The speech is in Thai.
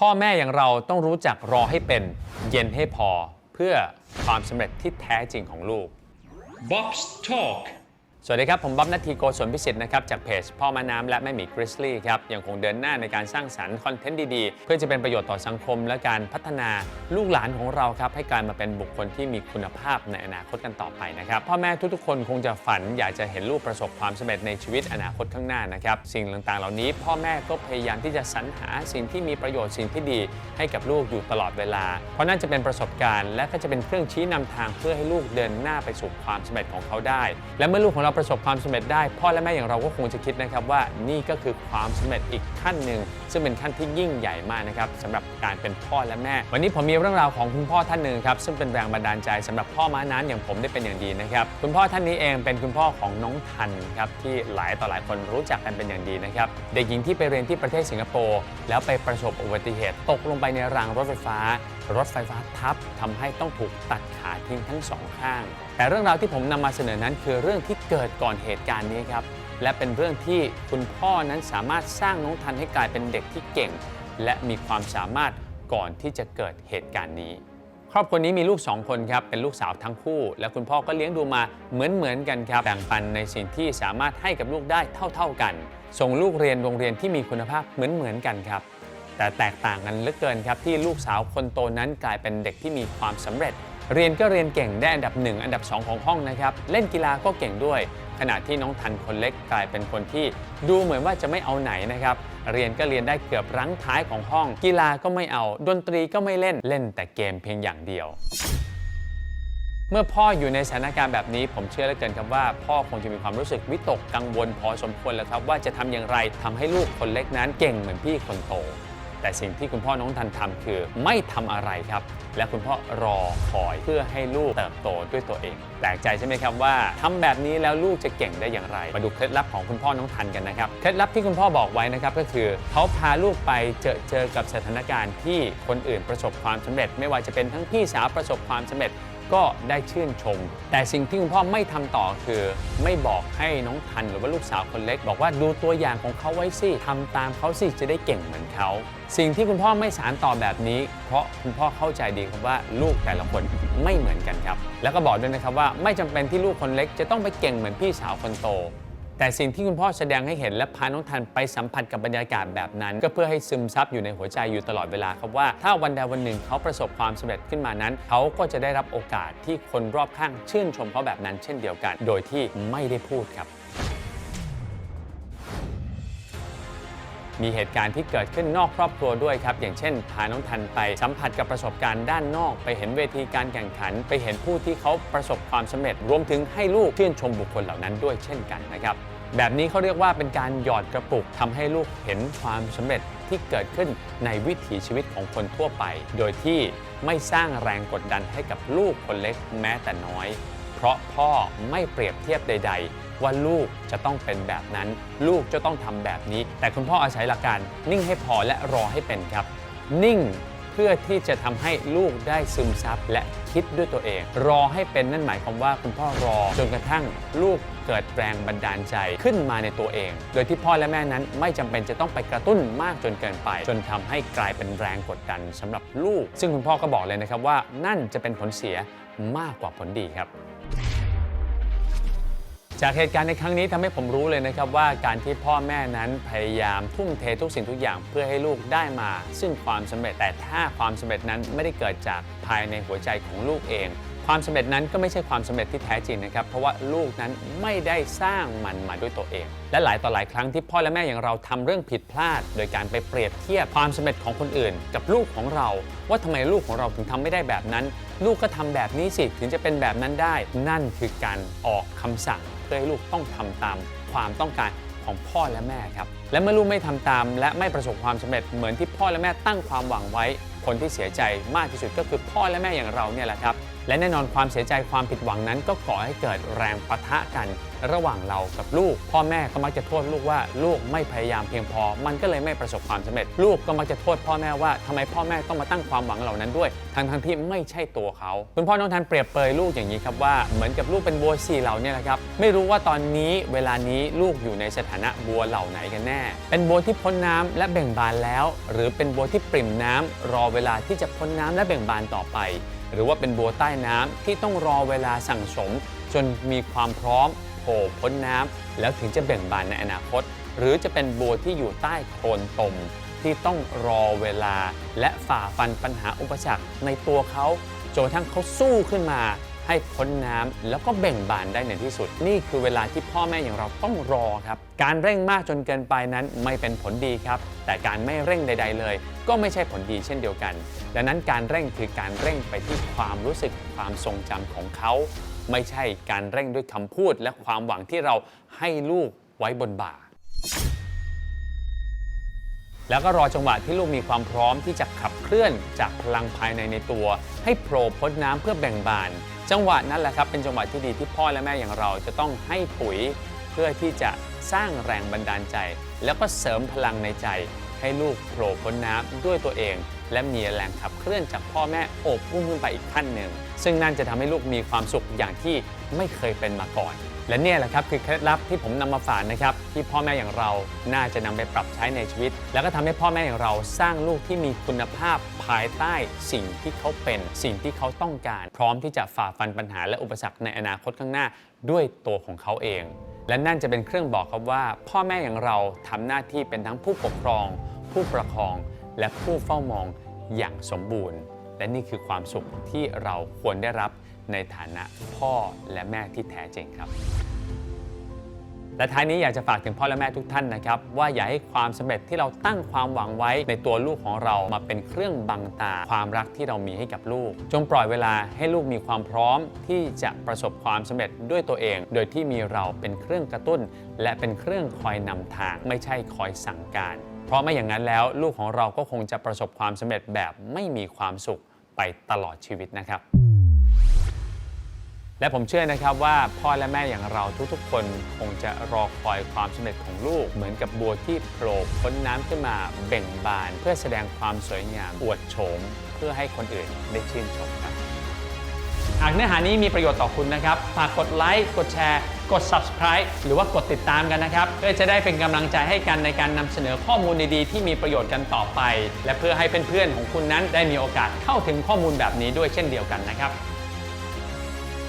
พ่อแม่อย่างเราต้องรู้จักรอให้เป็นเย็นให้พอ เพื่อความสำเร็จที่แท้จริงของลูก Bob's Talk. สวัสดีครับ ผมบ๊อบนัททีโกศลพิสิทธิ์นะครับ จากเพจพ่อมาน้ำและแม่หมีกริซลี่ครับ ยังคงเดินหน้าในการสร้างสรรค์คอนเทนต์ดี ๆ เพื่อจะเป็นประโยชน์ต่อสังคม และการพัฒนาลูกหลานของเราครับ ให้กลายมาเป็นบุคคลที่มีคุณภาพในอนาคตกันต่อไปนะครับ พ่อแม่ทุกๆ คนคงจะฝัน อยากจะเห็นลูกประสบความสำเร็จในชีวิตอนาคตข้างหน้านะครับสิ่งต่างๆ เหล่านี้ พ่อแม่ก็พยายามที่จะสรรหาสิ่งที่มีประโยชน์สิ่งที่ดี ให้กับลูกอยู่ตลอดเวลา เพราะนั่นจะเป็นประสบการณ์ และก็จะเป็นเครื่องชี้นำทางเพื่อให้ลูกเดินหน้าไปสู่ความสำเร็จของเขาได้ และเมื่อลูกของเราประสบความสำเร็จได้ พ่อและแม่อย่างเราก็คงจะคิดนะครับว่านี่ก็คือความสำเร็จอีก ขั้นหนึ่งซึ่งเป็นขั้นที่ยิ่งใหญ่มากนะครับสำหรับการเป็นพ่อและแม่ วันนี้ผมมีเรื่องราวของคุณพ่อท่านหนึ่งครับซึ่งเป็นแรงบันดาลใจสำหรับพ่อม้านั้นอย่างผมได้เป็นอย่างดีนะครับคุณพ่อท่านนี้เองเป็นคุณพ่อของน้องทันครับที่หลายต่อหลายคนรู้จักกันเป็นอย่างดีนะครับเด็กหญิงที่ไปเรียนที่ประเทศสิงคโปร์แล้วไปประสบอุบัติเหตุตกลงไปในรางรถไฟฟ้ารถไฟฟ้าทับทำให้ต้องถูกตัดขาทิ้งทั้งสองข้าง แต่เรื่องราวที่ผมนำมาเสนอนั้นคือเรื่องที่เกิดก่อนเหตุการณ์นี้ครับ และเป็นเรื่องที่คุณพ่อนั้นสามารถสร้างน้องทันให้กลายเป็นเด็กที่เก่ง และมีความสามารถก่อนที่จะเกิดเหตุการณ์นี้ ครอบครัวนี้มีลูก 2 คนครับ เป็นลูกสาวทั้งคู่ และคุณพ่อก็เลี้ยงดูมาเหมือนเหมือนๆกันครับ แบ่งปันในสิ่งที่สามารถให้กับลูกได้เท่า ๆกัน ส่งลูกเรียนโรงเรียนที่มีคุณภาพเหมือนเหมือนๆกันครับ แต่แตกต่างกันเหลือเกินครับที่ลูกสาวคนโตนั้นกลายเป็นเด็กที่มีความสำเร็จ เรียนก็เรียนเก่งได้อันดับ 1 อันดับ 2 ของห้องนะครับ เล่นกีฬาก็เก่งด้วย ขณะที่น้องทันคนเล็กกลายเป็นคนที่ดูเหมือนว่าจะไม่เอาไหนนะครับ เรียนก็เรียนได้เกือบรั้งท้ายของห้อง กีฬาก็ไม่เอา ดนตรีก็ไม่เล่นเล่นแต่เกมเพียงอย่างเดียว เมื่อพ่ออยู่ในสถานการณ์แบบนี้ผมเชื่อเหลือเกินครับว่า พ่อคงจะมีความรู้สึกวิตกกังวลพอสมควรแล้วครับว่าจะทำอย่างไรทำให้ลูกคนเล็กนั้นเก่งเหมือนพี่คนโต แต่สิ่งที่คุณพ่อน้องทันทำคือไม่ทำอะไรครับ และคุณพ่อรอคอยเพื่อให้ลูกเติบโตด้วยตัวเองแปลกใจใช่ไหมครับว่าทำแบบนี้แล้วลูกจะเก่งได้อย่างไร มาดูเคล็ดลับของคุณพ่อน้องทันกันนะครับเคล็ดลับที่คุณพ่อบอกไว้นะครับก็คือเขาพาลูกไปเจอเจอกับสถานการณ์ที่คนอื่นประสบความสำเร็จ ไม่ว่าจะเป็นทั้งพี่สาวประสบความสำเร็จ ก็ได้ชื่นชม แต่สิ่งที่คุณพ่อไม่ทำต่อคือ ไม่บอกให้น้องทันหรือว่าลูกสาวคนเล็ก บอกว่าดูตัวอย่างของเขาไว้สิทำตามเขาสิจะได้เก่งเหมือนเขา สิ่งที่คุณพ่อไม่สารต่อแบบนี้ เพราะคุณพ่อเข้าใจดีครับว่าลูกแต่ละคนไม่เหมือนกันครับ แล้วก็บอกด้วยนะครับว่าไม่จำเป็นที่ลูกคนเล็กจะต้องไปเก่งเหมือนพี่สาวคนโต แต่สิ่งที่คุณพ่อแสดงให้เห็นและพาน้องทันไปสัมผัสกับบรรยากาศแบบนั้น ก็เพื่อให้ซึมซับอยู่ในหัวใจอยู่ตลอดเวลาครับว่า ถ้าวันใดวันหนึ่งเขาประสบความสำเร็จขึ้นมานั้น เขาก็จะได้รับโอกาสที่คนรอบข้างชื่นชมเขาแบบนั้นเช่นเดียวกัน โดยที่ไม่ได้พูดครับ มีเหตุการณ์ที่เกิดขึ้นนอกครอบครัวด้วยครับ อย่างเช่น พาน้องทันไปสัมผัสกับประสบการณ์ด้านนอก ไปเห็นเวทีการแข่งขัน ไปเห็นผู้ที่เขาประสบความสำเร็จ รวมถึงให้ลูกชื่นชมบุคคลเหล่านั้นด้วยเช่นกันนะครับแบบนี้เขาเรียกว่าเป็นการหยอดกระปุกทำให้ลูกเห็นความสำเร็จที่เกิดขึ้นในวิถีชีวิตของคนทั่วไป โดยที่ไม่สร้างแรงกดดันให้กับลูกคนเล็กแม้แต่น้อย ราะพ่อไม่เปรียบเทียบใด ๆ ว่าลูกจะต้องเป็นแบบนั้น ลูกจะต้องทำแบบนี้ แต่คุณพ่ออาศัยหลักการ นิ่งให้พอและรอให้เป็นครับ นิ่งเพื่อที่จะทำให้ลูกได้ซึมซับและคิดด้วยตัวเอง รอให้เป็นนั่นหมายความว่าคุณพ่อรอ จนกระทั่งลูกเกิดแรงบันดาลใจขึ้นมาในตัวเอง โดยที่พ่อและแม่นั้นไม่จำเป็นจะต้องไปกระตุ้นมากจนเกินไป จนทำให้กลายเป็นแรงกดดันสำหรับลูก ซึ่งคุณพ่อก็บอกเลยนะครับว่านั่นจะเป็นผลเสียมากกว่าผลดีครับ จากเหตุการณ์ในครั้งนี้ทำให้ผมรู้เลยนะครับว่าการที่พ่อแม่นั้นพยายามทุ่มเททุกสิ่งทุกอย่างเพื่อให้ลูกได้มา ซึ่งความสำเร็จแต่ถ้าความสำเร็จนั้นไม่ได้เกิดจากภายในหัวใจของลูกเอง ความสำเร็จนั้นก็ไม่ใช่ความสำเร็จที่แท้จริงนะครับเพราะว่าลูกนั้นไม่ได้สร้างมันมาด้วยตัวเอง และหลายต่อหลายครั้งที่พ่อและแม่อย่างเราทำเรื่องผิดพลาด โดยการไปเปรียบเทียบความสำเร็จของคนอื่น กับลูกของเรา ว่าทำไมลูกของเราถึงทำไม่ได้แบบนั้น ลูกก็ทำแบบนี้สิถึงจะเป็นแบบนั้นได้ นั่นคือการออกคำสั่ง พื่อให้ลูกต้องทำตามความต้องการของพ่อและแม่ครับและเมื่อลูกไม่ทำตาม และไม่ประสบความสำเร็จเหมือนที่พ่อและแม่ตั้งความหวังไว้ คนที่เสียใจมากที่สุดก็คือพ่อและแม่อย่างเราเนี่ยแหละครับ และแน่นอนความเสียใจความผิดหวังนั้น ก็ก่อให้เกิดแรงปะทะกัน ระหว่างเรากับลูก พ่อแม่ก็มักจะโทษลูกว่าลูกไม่พยายามเพียงพอ มันก็เลยไม่ประสบความสำเร็จ ลูกก็มักจะโทษพ่อแม่ว่าทำไมพ่อแม่ต้องมาตั้งความหวังเหล่านั้นด้วยทั้งทั้งที่ไม่ใช่ตัวเขา คุณพ่อน้องทันเปรียบเปยลูกอย่างนี้ครับว่าเหมือนกับลูกเป็นบัวสี่เหล่าเนี่ยแหละครับไม่รู้ว่าตอนนี้เวลานี้ลูกอยู่ในสถานะบัวเหล่าไหนกันแน่น่ เป็นบัวที่พ้นน้ำและเบ่งบานแล้ว หรือเป็นบัวที่ปริ่มน้ำรอเวลาที่จะพ้นน้ำและเบ่งบานต่อไป หรือว่าเป็นบัวใต้น้ำที่ต้องรอเวลาสั่งสม จนมีความพร้อมโผล่พ้นน้ำแล้วถึงจะเบ่งบานในอนาคต หรือจะเป็นบัวที่อยู่ใต้โคลนตมที่ต้องรอเวลาและฝ่าฟันปัญหาอุปสรรคในตัวเขาจนกระทั่งเขาสู้ขึ้นมา ให้พ้นน้ำแล้วก็เบ่งบานได้ในที่สุด นี่คือเวลาที่พ่อแม่อย่างเราต้องรอครับ การเร่งมากจนเกินไปนั้นไม่เป็นผลดีครับ แต่การไม่เร่งใด ๆ เลย ก็ไม่ใช่ผลดีเช่นเดียวกัน ดังนั้นการเร่งคือการเร่งไปที่ความรู้สึกความทรงจำของเขา ไม่ใช่การเร่งด้วยคำพูด และความหวังที่เราให้ลูกไว้บนบ่า แล้วก็รอจังหวะที่ลูกมีความพร้อมที่จะขับเคลื่อนจากพลังภายในในตัว ให้โผล่พ้นน้ำเพื่อแบ่งบาน จังหวะนั้นแหละครับเป็นจังหวะที่ดีที่พ่อและแม่อย่างเราจะต้องให้ปุ๋ย เพื่อที่จะสร้างแรงบันดาลใจ แล้วก็เสริมพลังในใจ ให้ลูกโผล่พ้นน้ำด้วยตัวเอง และมีแรงขับเคลื่อนจากพ่อแม่โอบอุ้มขึ้นไปอีกขั้นหนึ่งซึ่งนั่นจะทำให้ลูกมีความสุขอย่างที่ไม่เคยเป็นมาก่อน และเนี่ยแหละครับคือเคล็ดลับที่ผมนำมาฝากนะครับที่พ่อแม่อย่างเราน่าจะนำไปปรับใช้ในชีวิต แล้วก็ทำให้พ่อแม่อย่างเราสร้างลูกที่มีคุณภาพภายใต้สิ่งที่เขาเป็น สิ่งที่เขาต้องการ พร้อมที่จะฝ่าฟันปัญหาและอุปสรรคในอนาคตข้างหน้าด้วยตัวของเขาเอง และนั่นจะเป็นเครื่องบอกครับว่า พ่อแม่อย่างเราทำหน้าที่เป็นทั้งผู้ปกครอง ผู้ประคอง และผู้เฝ้ามองอย่างสมบูรณ์ และนี่คือความสุขที่เราควรได้รับ ในฐานะพ่อและแม่ที่แท้จริงครับ และท้ายนี้อยากจะฝากถึงพ่อและแม่ทุกท่านนะครับ ว่าอย่าให้ความสำเร็จที่เราตั้งความหวังไว้ในตัวลูกของเรามาเป็นเครื่องบังตาความรักที่เรามีให้กับลูก จงปล่อยเวลาให้ลูกมีความพร้อมที่จะประสบความสำเร็จด้วยตัวเอง โดยที่มีเราเป็นเครื่องกระตุ้น และเป็นเครื่องคอยนำทาง ไม่ใช่คอยสั่งการ เพราะไม่อย่างนั้นแล้ว ลูกของเราก็คงจะประสบความสำเร็จแบบไม่มีความสุขไปตลอดชีวิตนะครับ และผมเชื่อนะครับว่าพ่อและแม่อย่างเราทุกๆ คนคงจะรอคอยความสำเร็จของลูก เหมือนกับบัวที่โผล่พ้นน้ำขึ้นมาเบ่งบาน เพื่อแสดงความสวยงามอวดโฉมเพื่อให้คนอื่นได้ชื่นชมครับ หากเนื้อหานี้มีประโยชน์ต่อคุณนะครับ ฝากกดไลค์กดแชร์ กด subscribe หรือว่ากดติดตามกันนะครับ เพื่อจะได้เป็นกำลังใจให้กันในการนำเสนอข้อมูลดีๆ ที่มีประโยชน์กันต่อไป และเพื่อให้เพื่อนๆของคุณนั้นได้มีโอกาสเข้าถึงข้อมูลแบบนี้ด้วยเช่นเดียวกันนะครับ